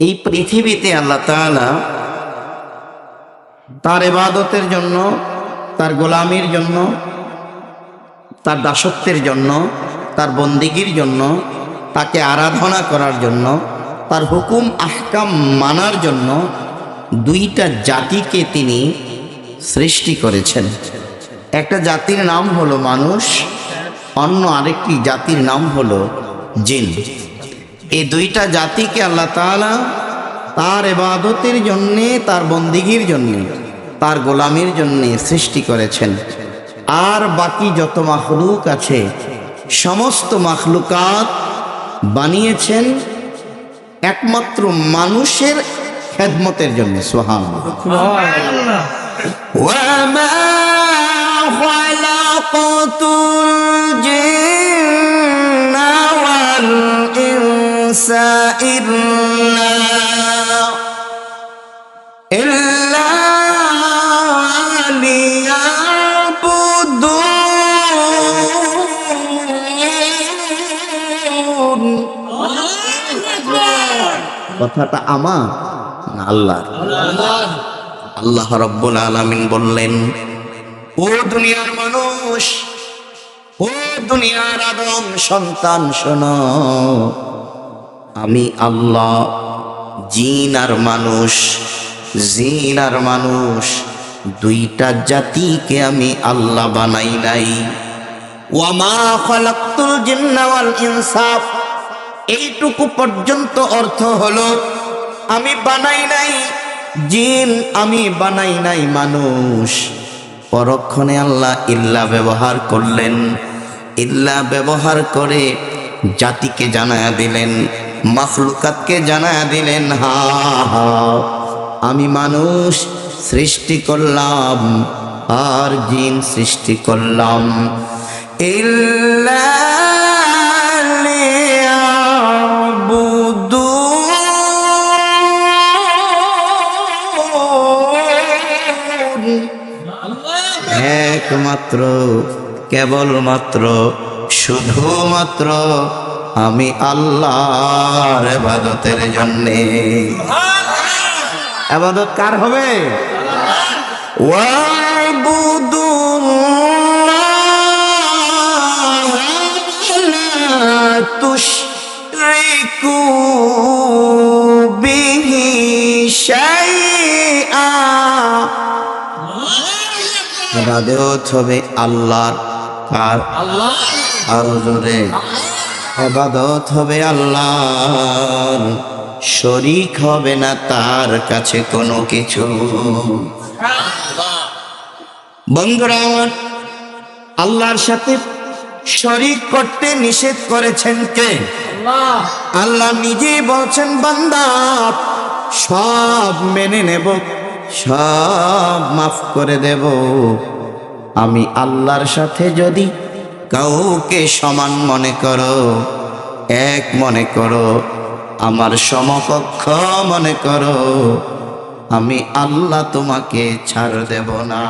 এই পৃথিবীতে আল্লাহ তাআলা তার এবাদতের জন্য, তার গোলামির জন্য, তার দাসত্বের জন্য, তার বন্দিগির জন্য, তাকে আরাধনা করার জন্য, তার হুকুম আহকাম মানার জন্য দুইটা জাতিকে তিনি সৃষ্টি করেছেন। একটা জাতির নাম হলো মানুষ, অন্য আরেকটি জাতির নাম হলো জিন। এই দুইটা জাতিকে আল্লাহ তাআলা তার এবাদতের জন্যে তার বন্দিগির জন্যে তার গোলামির জন্যে সৃষ্টি করেছেন আর বাকি যত মাখলুক আছে সমস্ত মাখলুকাত বানিয়েছেন একমাত্র মানুষের খেদমতের জন্য সোহান وما خلقت والإنس إلا إلا ليعبدون কথাটা আমার না আল্লাহ আল্লাহ রব্বুল আলামিন বললেন ও দুনিয়ার মানুষ ও দুনিয়ার আদম সন্তান শোনো আমি আল্লাহ, জিন আর মানুষ, জিন আর মানুষ, দুইটা জাতিকে আমি আল্লাহ বানাই নাই। ওয়ামা খালাকতুল জিন্না ওয়াল এইটুকু পর্যন্ত অর্থ হলো, আমি বানাই নাই, জিন আমি বানাই নাই, মানুষ। পরক্ষণে আল্লাহ ইল্লা ব্যবহার করলেন, ইল্লা ব্যবহার করে জাতিকে জানায়া দিলেন মাফলুকাতকে জানা দিলেন, হা হা, আমি মানুষ সৃষ্টি করলাম আর জিন সৃষ্টি করলাম। ইল্লা একমাত্র, কেবলমাত্র, শুধুমাত্র আমি আল্লাহর এবাদতের জন্যে। এবাদত কার হবে? তুশরিকু বিহি হবে আল্লাহর কার? আরও জোরে এবাদত হবে আল্লাহর। শরিক হবে না তার কাছে কোনো কিছু। বন্ধুরা আমার আল্লাহর সাথে শরিক করতে নিষেধ করেছেন কে? আল্লাহ নিজেই বলছেন বান্দা সব মেনে নেব সব মাফ করে দেব। আমি আল্লাহর সাথে যদি কাউকে সমান মনে করো, এক মনে করো, আমার সমকক্ষ মনে করো, আমি আল্লাহ তোমাকে ছাড় দেব না।